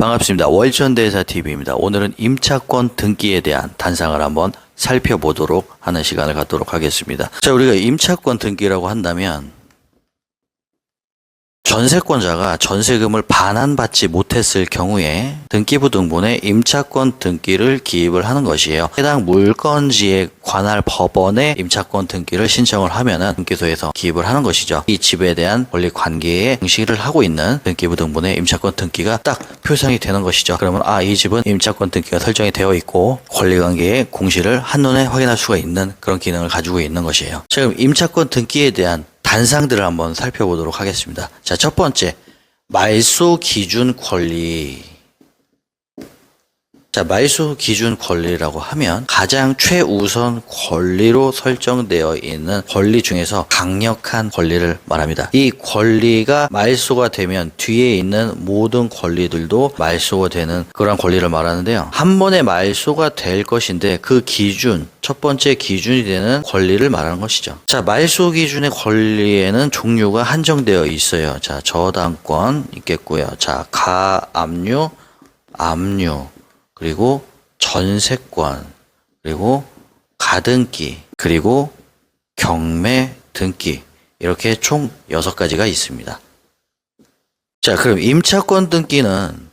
반갑습니다. 월천대사 TV입니다. 오늘은 임차권 등기에 대한 단상을 한번 살펴보도록 하는 시간을 갖도록 하겠습니다. 자, 우리가 임차권 등기라고 한다면 전세권자가 전세금을 반환받지 못했을 경우에 등기부 등본에 임차권 등기를 기입을 하는 것이에요. 해당 물건지에 관할 법원에 임차권 등기를 신청을 하면은 등기소에서 기입을 하는 것이죠. 이 집에 대한 권리 관계에 응시를 하고 있는 등기부 등본에 임차권 등기가 딱 표상이 되는 것이죠. 그러면 아, 이 집은 임차권 등기가 설정이 되어 있고 권리 관계의 공시를 한눈에 확인할 수가 있는 그런 기능을 가지고 있는 것이에요. 지금 임차권 등기에 대한 단상들을 한번 살펴보도록 하겠습니다. 자, 첫 번째, 말소 기준 권리. 자, 말소 기준 권리라고 하면 가장 최우선 권리로 설정되어 있는 권리 중에서 강력한 권리를 말합니다. 이 권리가 말소가 되면 뒤에 있는 모든 권리들도 말소가 되는 그런 권리를 말하는데요. 한 번에 말소가 될 것인데 그 기준, 첫 번째 기준이 되는 권리를 말하는 것이죠. 자, 말소 기준의 권리에는 종류가 한정되어 있어요. 자, 저당권 있겠고요. 자, 가압류, 압류, 그리고 전세권, 그리고 가등기, 그리고 경매 등기. 이렇게 총 6가지가 있습니다. 자, 그럼 임차권 등기는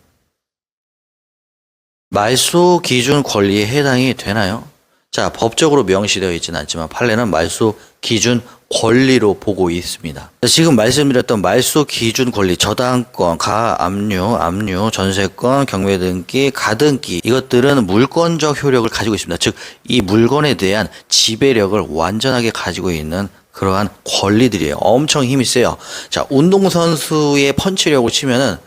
말소 기준 권리에 해당이 되나요? 자, 법적으로 명시되어 있지는 않지만 판례는 말소 기준 권리로 보고 있습니다. 지금 말씀드렸던 말소 기준 권리, 저당권, 가 압류, 압류, 전세권, 경매 등기, 가등기 이것들은 물권적 효력을 가지고 있습니다. 즉, 이 물건에 대한 지배력을 완전하게 가지고 있는 그러한 권리들이에요. 엄청 힘이 세요. 자, 운동선수의 펀치력을 치면은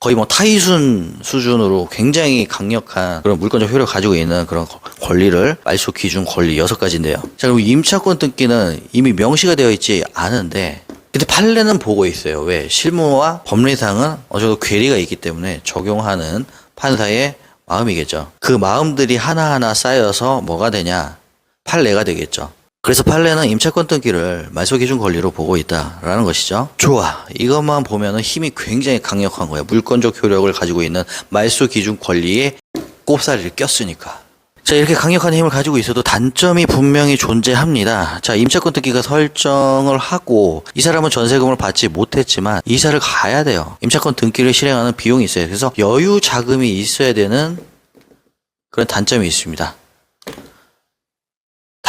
거의 뭐 타이순 수준으로 굉장히 강력한 그런 물권적 효력을 가지고 있는 그런 권리를 말소 기준 권리 여섯 가지인데요. 자, 그리고 임차권 등기는 이미 명시가 되어 있지 않은데 근데 판례는 보고 있어요. 왜? 실무와 법리상은 어느 정도 괴리가 있기 때문에 적용하는 판사의 마음이겠죠. 그 마음들이 하나하나 쌓여서 뭐가 되냐? 판례가 되겠죠. 그래서 판례는 임차권 등기를 말소 기준 권리로 보고 있다라는 것이죠. 좋아. 이것만 보면은 힘이 굉장히 강력한 거야. 물권적 효력을 가지고 있는 말소 기준 권리에 꼽사리를 꼈으니까. 자, 이렇게 강력한 힘을 가지고 있어도 단점이 분명히 존재합니다. 자, 임차권 등기가 설정을 하고 이 사람은 전세금을 받지 못했지만 이사를 가야 돼요. 임차권 등기를 실행하는 비용이 있어요. 그래서 여유 자금이 있어야 되는 그런 단점이 있습니다.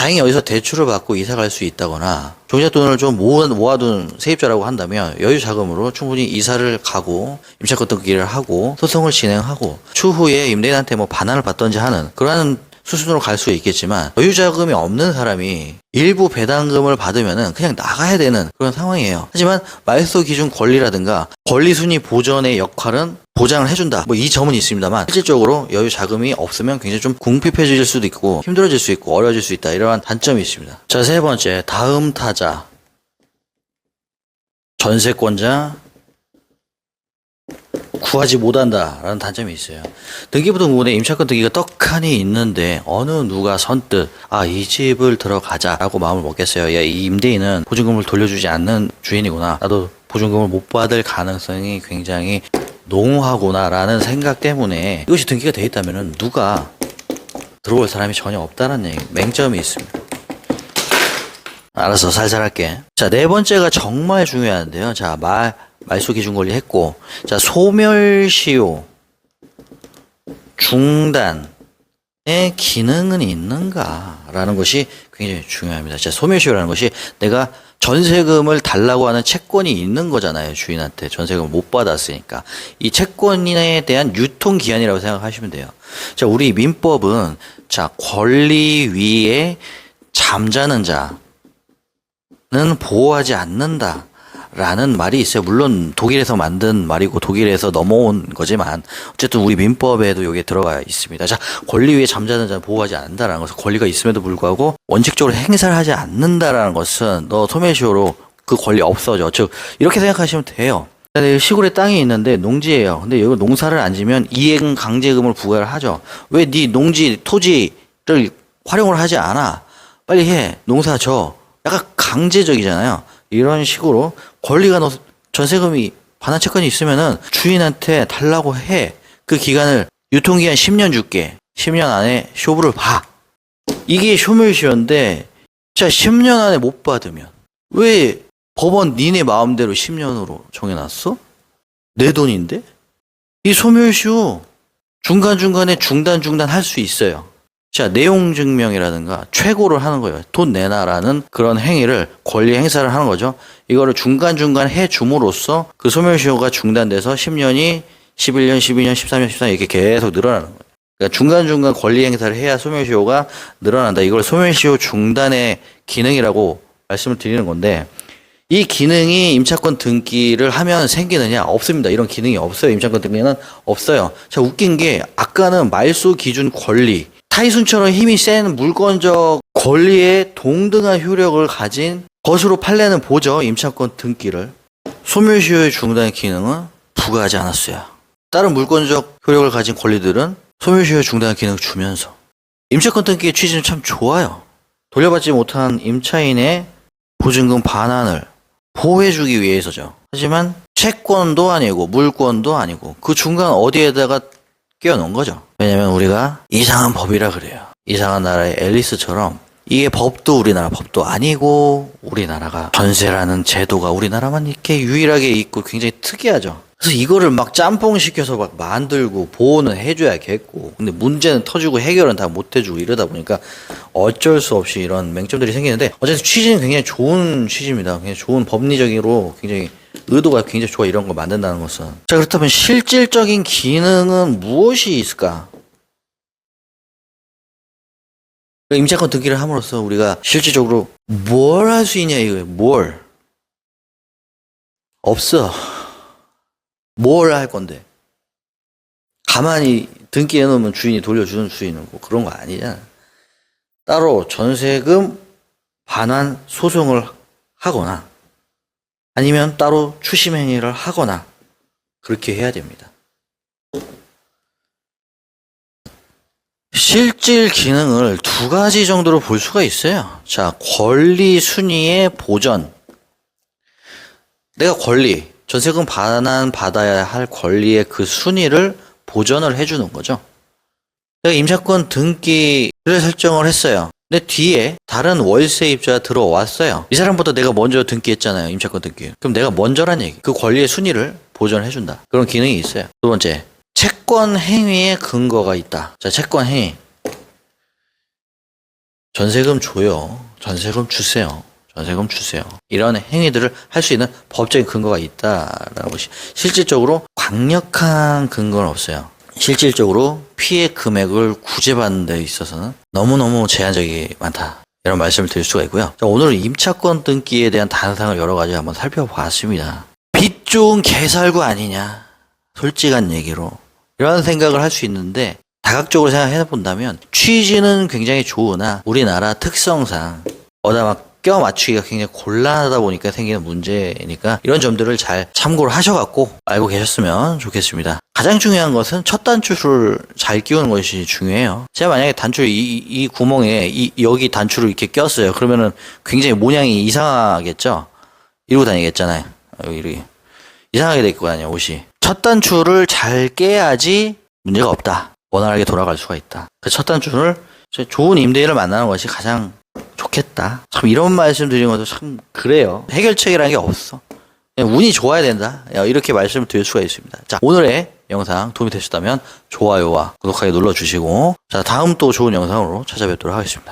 다행히 여기서 대출을 받고 이사 갈 수 있다거나 종잣 돈을 좀 모아, 모아둔 세입자라고 한다면 여유 자금으로 충분히 이사를 가고 임차권 등기를 하고 소송을 진행하고 추후에 임대인한테 뭐 반환을 받던지 하는 그러한 수순으로 갈 수 있겠지만 여유 자금이 없는 사람이 일부 배당금을 받으면은 그냥 나가야 되는 그런 상황이에요. 하지만 말소 기준 권리라든가 권리 순위 보전의 역할은 보장을 해준다. 뭐 이 점은 있습니다만 실질적으로 여유 자금이 없으면 굉장히 좀 궁핍해질 수도 있고 힘들어질 수 있고 어려워질 수 있다. 이러한 단점이 있습니다. 자 세 번째 다음 타자 전세권자 구하지 못한다라는 단점이 있어요. 등기부 등본에 임차권 등기가 떡하니 있는데 어느 누가 선뜻 아 이 집을 들어가자라고 마음을 먹겠어요. 야, 이 임대인은 보증금을 돌려주지 않는 주인이구나. 나도 보증금을 못 받을 가능성이 굉장히 농후하구나라는 생각 때문에 이것이 등기가 돼 있다면은 누가 들어올 사람이 전혀 없다는 얘기, 맹점이 있습니다. 알았어, 살살 할게. 자, 네 번째가 정말 중요한데요. 자, 말, 말소 기준 권리 했고, 자, 소멸시효, 중단의 기능은 있는가라는 것이 굉장히 중요합니다. 자, 소멸시효라는 것이 내가 전세금을 달라고 하는 채권이 있는 거잖아요. 주인한테 전세금을 못 받았으니까. 이 채권에 대한 유통 기한이라고 생각하시면 돼요. 자, 우리 민법은 자, 권리 위에 잠자는 자, 는 보호하지 않는다. 라는 말이 있어요. 물론 독일에서 만든 말이고 독일에서 넘어온 거지만 어쨌든 우리 민법에도 여기에 들어가 있습니다. 자, 권리 위에 잠자는 자는 보호하지 않는다라는 것은 권리가 있음에도 불구하고 원칙적으로 행사를 하지 않는다라는 것은 너 소멸시효로 그 권리 없어져. 즉 이렇게 생각하시면 돼요. 네, 시골에 땅이 있는데 농지예요. 근데 여기 농사를 안 지면 이행 강제금을 부과를 하죠. 왜 네 농지 토지를 활용을 하지 않아? 빨리 해. 농사 져. 약간 강제적이잖아요. 이런 식으로 권리가 너 전세금이 반환 채권이 있으면은 주인한테 달라고 해. 그 기간을 유통기한 10년 줄게. 10년 안에 쇼부를 봐. 이게 소멸시효인데 진짜 10년 안에 못 받으면 왜 법원 니네 마음대로 10년으로 정해놨어? 내 돈인데? 이 소멸시효 중간중간에 중단중단 할 수 있어요. 자, 내용 증명이라든가 최고를 하는 거예요. 돈 내놔라는 그런 행위를 권리 행사를 하는 거죠. 이거를 중간중간 해 줌으로써 그 소멸시효가 중단돼서 10년이 11년, 12년, 13년, 14년 이렇게 계속 늘어나는 거예요. 그러니까 중간중간 권리 행사를 해야 소멸시효가 늘어난다. 이걸 소멸시효 중단의 기능이라고 말씀을 드리는 건데 이 기능이 임차권 등기를 하면 생기느냐? 없습니다. 이런 기능이 없어요. 임차권 등기는 없어요. 자, 웃긴 게 아까는 말소 기준 권리 타이순처럼 힘이 센 물권적 권리에 동등한 효력을 가진 것으로 판례는 보죠. 임차권 등기를. 소멸시효의 중단의 기능은 부과하지 않았어요. 다른 물권적 효력을 가진 권리들은 소멸시효 중단의 기능을 주면서 임차권 등기의 취지는 참 좋아요. 돌려받지 못한 임차인의 보증금 반환을 보호해주기 위해서죠. 하지만 채권도 아니고 물권도 아니고 그 중간 어디에다가 끼워놓은 거죠. 왜냐면 우리가 이상한 법이라 그래요. 이상한 나라의 앨리스처럼 이게 법도 우리나라 법도 아니고 우리나라가 전세라는 제도가 우리나라만 이렇게 유일하게 있고 굉장히 특이하죠. 그래서 이거를 막 짬뽕 시켜서 막 만들고 보호는 해줘야겠고 근데 문제는 터지고 해결은 다 못 해주고 이러다 보니까 어쩔 수 없이 이런 맹점들이 생기는데 어쨌든 취지는 굉장히 좋은 취지입니다. 굉장히 좋은 법리적으로 굉장히 의도가 굉장히 좋아 이런 걸 만든다는 것은 자 그렇다면 실질적인 기능은 무엇이 있을까? 임차권 등기를 함으로써 우리가 실질적으로 뭘 할 수 있냐 이거예요. 뭘? 없어. 뭘 할 건데? 가만히 등기해 놓으면 주인이 돌려주는 수 있는 거 그런 거 아니잖아. 따로 전세금 반환 소송을 하거나 아니면 따로 추심 행위를 하거나 그렇게 해야 됩니다. 실질 기능을 두 가지 정도로 볼 수가 있어요. 자, 권리 순위의 보전. 내가 권리, 전세금 반환 받아야 할 권리의 그 순위를 보전을 해주는 거죠. 내가 임차권 등기를 설정을 했어요. 근데 뒤에 다른 월세 입자가 들어왔어요. 이 사람보다 내가 먼저 등기했잖아요. 임차권 등기. 그럼 내가 먼저란 얘기. 그 권리의 순위를 보전해준다. 그런 기능이 있어요. 두 번째, 채권 행위의 근거가 있다. 자, 채권 행위. 전세금 줘요. 전세금 주세요. 전세금 주세요. 이런 행위들을 할 수 있는 법적인 근거가 있다라는 것이 실질적으로 강력한 근거는 없어요. 실질적으로 피해 금액을 구제받는 데 있어서는 너무너무 제한적이 많다. 이런 말씀을 드릴 수가 있고요. 자, 오늘은 임차권 등기에 대한 단상을 여러 가지 한번 살펴봤습니다. 빚 좋은 개살구 아니냐. 솔직한 얘기로. 이런 생각을 할 수 있는데 다각적으로 생각해 본다면 취지는 굉장히 좋으나 우리나라 특성상 어다 막 껴 맞추기가 굉장히 곤란하다 보니까 생기는 문제니까 이런 점들을 잘 참고를 하셔갖고 알고 계셨으면 좋겠습니다. 가장 중요한 것은 첫 단추를 잘 끼우는 것이 중요해요. 제가 만약에 단추 이, 이 구멍에 이, 여기 단추를 이렇게 꼈어요. 그러면은 굉장히 모양이 이상하겠죠? 이러고 다니겠잖아요. 이렇게. 이상하게 될 거 아니에요, 옷이. 첫 단추를 잘 깨야지 문제가 없다. 원활하게 돌아갈 수가 있다. 그 첫 단추를 좋은 임대인을 만나는 것이 가장 좋겠다. 참 이런 말씀 드리는 것도 참 그래요. 해결책이라는 게 없어. 운이 좋아야 된다. 이렇게 말씀을 드릴 수가 있습니다. 자, 오늘의 영상 도움이 되셨다면 좋아요와 구독하기 눌러주시고 자, 다음 또 좋은 영상으로 찾아뵙도록 하겠습니다.